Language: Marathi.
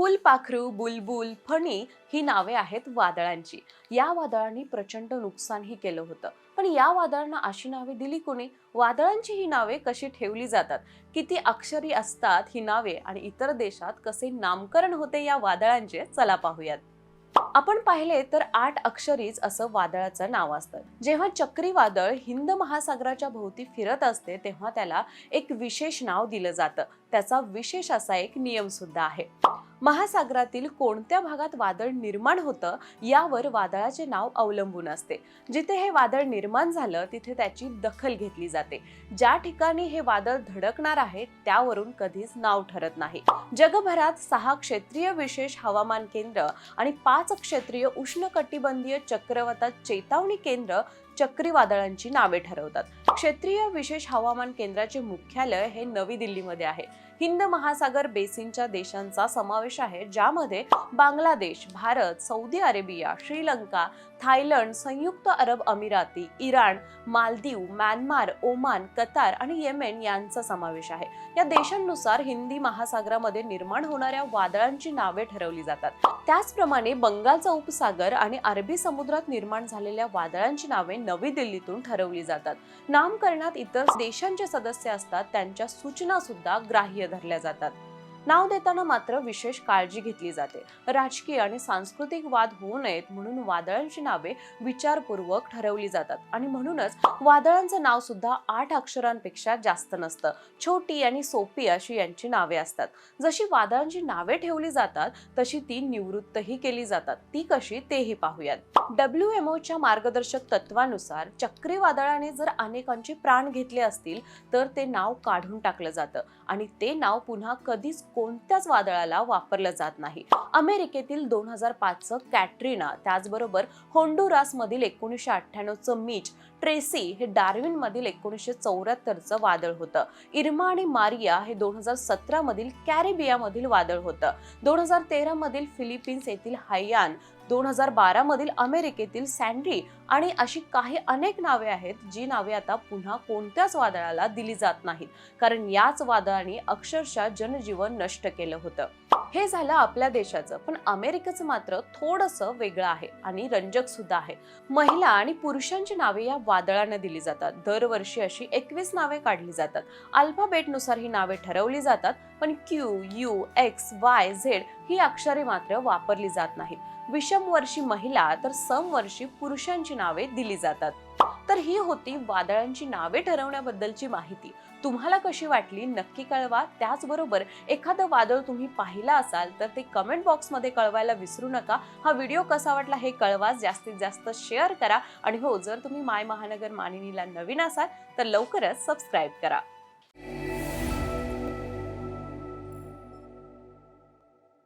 फुलपाखरू बुलबुल फणी ही नावे आहेत वादळांची. या वादळांनी प्रचंड नुकसानही केलं होतं. पण या वादळांना अशी नावे दिली कोणी? वादळांची ही नावे कशी ठेवली जातात? किती अक्षरी असतात ही नावे आणि इतर देशात कसे नामकरण होते या वादळांचे? चला पाहूयात. आपण पाहिले तर आठ अक्षरीच असं वादळाचं नाव असतं. जेव्हा चक्रीवादळ हिंद महासागराच्या भोवती फिरत असते तेव्हा त्याला एक विशेष नाव दिलं जातं. त्याचा विशेष असा एक नियम सुद्धा आहे. महासागरातील कोणत्या भागात वादळ निर्माण होतं यावर वादळाचे नाव अवलंबून असते. जिथे हे वादळ निर्माण झालं तिथे त्याची दखल घेतली जाते. ज्या ठिकाणी हे वादळ धडकणार आहे त्यावरून कधीच नाव ठरत नाही. जगभरात सहा क्षेत्रीय विशेष हवामान केंद्र आणि पाच क्षेत्रीय उष्णकटिबंधीय चक्रवातात चेतावणी केंद्र चक्रीवादळांची नावे ठरवतात. क्षेत्रीय विशेष हवामान केंद्राचे मुख्यालय हे नवी दिल्लीमध्ये आहे. हिंद महासागर बेसिनच्या देशांचा समावेश आहे ज्यामध्ये Bangladesh Bharat Saudi Arabia Sri Lanka Thailand संयुक्त अरब अमिराती Iran Maldives Myanmar Oman Qatar आणि येमेन यांचा समावेश आहे. या देशांनुसार हिंदी महासागरामध्ये निर्माण होणाऱ्या वादळांची नावे ठरवली जातात. त्याचप्रमाणे बंगालचा उपसागर आणि अरबी समुद्रात निर्माण झालेल्या वादळांची नावे नवी दिल्लीतून ठरवली जातात. नामकरणात इतर देशांचे सदस्य असतात त्यांच्या सूचना सुद्धा ग्राह्य धरल्या जातात. नाव देताना मात्र विशेष काळजी घेतली जाते. राजकीय आणि सांस्कृतिक वाद होऊ नयेत म्हणून वादळांची नावे विचारपूर्वक ठरवली जातात. आणि म्हणूनच वादळांचं नाव सुद्धा आठ अक्षरांपेक्षा जास्त नसतं. छोटी आणि सोपी अशी यांची नावे असतात. जशी वादळांची नावे ठेवली जातात तशी ती निवृत्तही केली जातात. ती कशी तेही पाहूयात. डब्ल्यू एम ओच्या मार्गदर्शक तत्वानुसार चक्रीवादळाने जर अनेकांचे प्राण घेतले असतील तर ते नाव काढून टाकलं जातं. आणि ते नाव पुन्हा कधीच कोणत्याच वादळाला वापरलं जात नाही. अमेरिकेतील दोन हजार पाचचं कॅटरीना त्याचबरोबर होंडुरासमधील एकोणीसशे अठ्ठ्याण्णवचं मीच ट्रेसी हे डार्विनमधील एकोणीसशे चौऱ्याहत्तरचं वादळ होतं. इर्मा आणि मारिया हे दोन हजार सतरा मधील मधील वादळ होतं. दोन हजार तेरा मधील फिलिपिन्स येथील हाययान दोन हजार बारा मधील अमेरिकेतील सँड्री आणि अशी काही अनेक नावे आहेत जी नावे आता पुन्हा कोणत्याच वादळाला दिली जात नाहीत. कारण याच वादळाने अक्षरशः जनजीवन नष्ट केलं होतं. हे झालं आपल्या देशाचं पण अमेरिकेचं मात्र थोडंसं वेगळं आहे आणि रंजक सुद्धा आहे. महिला आणि पुरुषांची नावे या वादळाने दिली जातात. दरवर्षी अशी एकवीस नावे काढली जातात. अल्फाबेटनुसार ही नावे ठरवली जातात पण Q U X Y Z ही अक्षरे मात्र वापरली जात नाहीत. विषम वर्षी महिला तर सम वर्षी पुरुषांची नावे दिली जातात. तर ही होती वादळांची नावे ठरवण्याबद्दलची माहिती. तुम्हाला कशी वाटली नक्की कळवा. त्याचबरोबर एखादं वादळ तुम्ही पाहिला असाल तर ते कमेंट बॉक्समध्ये कळवायला विसरू नका. हा व्हिडिओ कसा वाटला हे कळवा. जास्तीत जास्त शेअर करा. आणि हो जर तुम्ही माय महानगर मानिनीला नवीन असाल तर लवकरच सबस्क्राईब करा.